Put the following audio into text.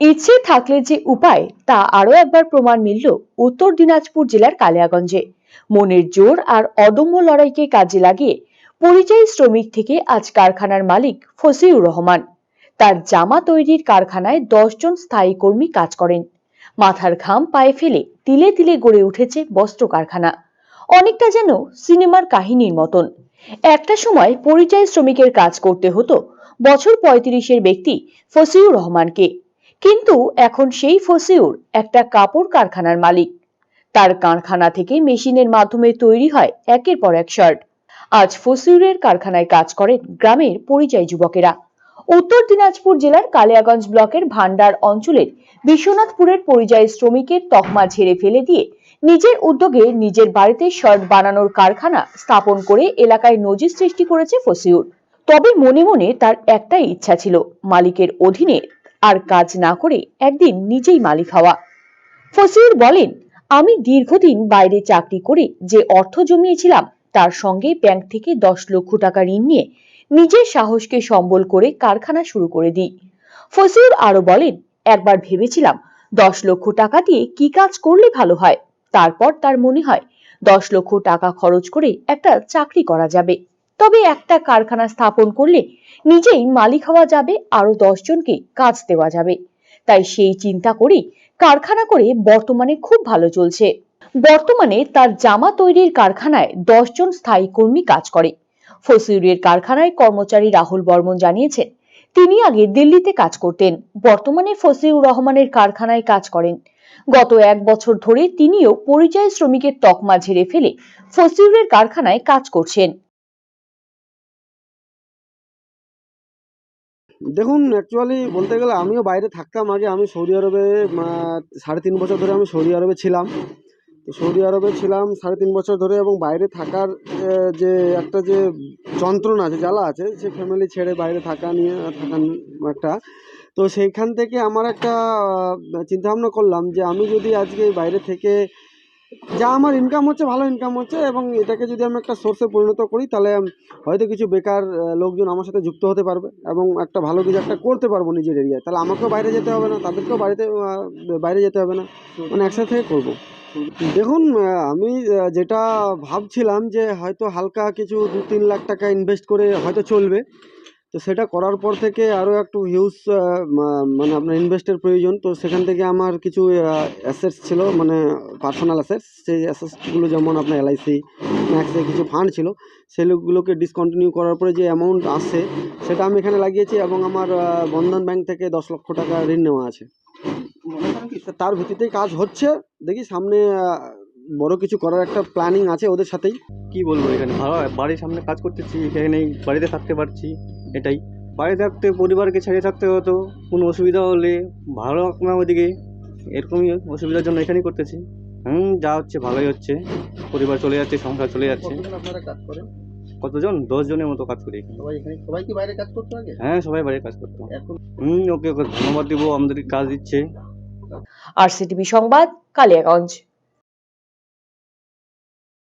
ইচ্ছে থাকলে যে উপায়, তা আরও একবার প্রমাণ মিলল উত্তর দিনাজপুর জেলার কালিয়াগঞ্জে। মনের জোর আর অদম্য লড়াইকে কাজে লাগিয়ে পরিযায়ী শ্রমিক থেকে আজ কারখানার মালিক ফসিউর রহমান। তার জামা তৈরির কারখানায় দশজন স্থায়ী কর্মী কাজ করেন। মাথার ঘাম পায়ে ফেলে তিলে তিলে গড়ে উঠেছে বস্ত্র কারখানা। অনেকটা যেন সিনেমার কাহিনীর মতন। একটা সময় পরিযায়ী শ্রমিকের কাজ করতে হতো বছর পঁয়ত্রিশের ব্যক্তি ফসিউর রহমানকে। কিন্তু এখন সেই ফসিউর একটা কাপড় কারখানার মালিক। তার কারখানা থেকে মেশিনের মাধ্যমে তৈরি হয় একের পর এক শার্ট। আজ ফসিউরের কারখানায় কাজ করেন গ্রামের পরিযায়ী যুবকেরা। উত্তর দিনাজপুর জেলার কালিয়াগঞ্জ ব্লকের ভান্ডার অঞ্চলের বিশ্বনাথপুরের পরিযায়ী শ্রমিকের তকমা ঝেড়ে ফেলে দিয়ে নিজের উদ্যোগে নিজের বাড়িতে শার্ট বানানোর কারখানা স্থাপন করে এলাকায় নজির সৃষ্টি করেছে ফসিউর। তবে মনে মনে তার একটাই ইচ্ছা ছিল, মালিকের অধীনে আর কাজ না করে একদিন নিজেই মালিক হওয়া। ফসিউর বলেন, আমি দীর্ঘদিন বাইরে চাকরি করে যে অর্থ জমিয়েছিলাম, তার সঙ্গে ব্যাংক থেকে দশ লক্ষ টাকা ঋণ নিয়ে নিজের সাহসকে সম্বল করে কারখানা শুরু করে দিই। ফসিউর আরও বলেন, একবার ভেবেছিলাম দশ লক্ষ টাকা দিয়ে কি কাজ করলে ভালো হয়। তারপর তার মনে হয়, দশ লক্ষ টাকা খরচ করে একটা চাকরি করা যাবে। তবে একটা কারখানা স্থাপন করলে নিজেই মালিক হওয়া যাবে আরও জনকে কাজ দেওয়া যাবে। তাই সেই চিন্তা করেই কারখানা করে বর্তমানে খুব ভালো চলছে। বর্তমানে তার জামা তৈরির কারখানায় জন স্থায়ী কর্মী কাজ করে। ফসিউরের কারখানায় কর্মচারী রাহুল বর্মন জানিয়েছেন, তিনি আগে দিল্লিতে কাজ করতেন, বর্তমানে ফসিউর রহমানের কারখানায় কাজ করেন। গত এক বছর ধরে তিনিও পরিযায়ী শ্রমিকের তকমা ঝেড়ে ফেলে ফসিউরের কারখানায় কাজ করছেন। দেখুন অ্যাকচুয়ালি বলতে গেলে আমিও বাইরে থাকতাম আগে। আমি সৌদি আরবে সাড়ে তিন বছর ধরে আমি সৌদি আরবে ছিলাম। তো সৌদি আরবে ছিলাম সাড়ে তিন বছর ধরে এবং বাইরে থাকার যে একটা যে যন্ত্রণা আছে জ্বালা আছে, সে ফ্যামিলি ছেড়ে বাইরে থাকা নিয়ে, থাকা একটা। তো সেইখান থেকে আমার একটা চিন্তা ভাবনা করলাম যে আমি যদি আজকে বাইরে থেকে যা আমার ইনকাম হচ্ছে, ভালো ইনকাম হচ্ছে এবং এটাকে যদি আমি একটা সোর্সে পরিণত করি, তাহলে হয়তো কিছু বেকার লোকজন আমার সাথে যুক্ত হতে পারবে এবং একটা ভালো কিছু একটা করতে পারব নিজের এরিয়ায় তাহলে আমাকেও বাইরে যেতে হবে না, তাদেরকেও বাড়িতে বাইরে যেতে হবে না। মানে একসাথে করব। দেখুন আমি যেটা ভাবছিলাম যে হয়তো হালকা কিছু দু তিন লাখ টাকা ইনভেস্ট করে হয়তো চলবে। তো সেটা করার পর থেকে আরও একটু হিউজ মানে আপনার ইনভেস্টের প্রয়োজন। তো সেখান থেকে আমার কিছু অ্যাসেটস ছিল মানে পার্সোনাল অ্যাসেটস সেই অ্যাসেটসগুলো যেমন আপনার এলআইসি ম্যাক্সে কিছু ফান্ড ছিল সেগুলোকে ডিসকন্টিনিউ করার পরে যে অ্যামাউন্ট আসছে সেটা আমি এখানে লাগিয়েছি এবং আমার বন্ধন ব্যাংক থেকে দশ লক্ষ টাকা ঋণ নেওয়া আছে। তার ভিত্তিতেই কাজ হচ্ছে। দেখি সামনে বড় কিছু করার একটা প্ল্যানিং আছে ওদের সাথেই। কি বলব এখানে? ভালো, বাড়ির সামনে কাজ করতেছি, এখানেই বাড়িতে থাকতে পারছি। এটাই। বাড়ি থাকতে পরিবারকে ছেড়ে থাকতে হতো। কোনো অসুবিধা হলে ভালো না ওইদিকে। এরকমই অসুবিধার জন্য এখানেই করতেছি। হুম যা হচ্ছে ভালোই হচ্ছে। পরিবার চলে যাচ্ছে সংসার চলে যাচ্ছে। কতজন আপনারা কাজ করেন? কতজন? দশ জনের মতো কাজ করি এখানে। সবাই এখানে সবাই কি বাইরে কাজ করতো আগে? হ্যাঁ সবাই বাড়ির কাজ করতো। এখন হুম ওকে ওকে ধন্যবাদ দিব আমাদের কাজ দিচ্ছে। আর সিটিভি সংবাদ কালিয়াগঞ্জ।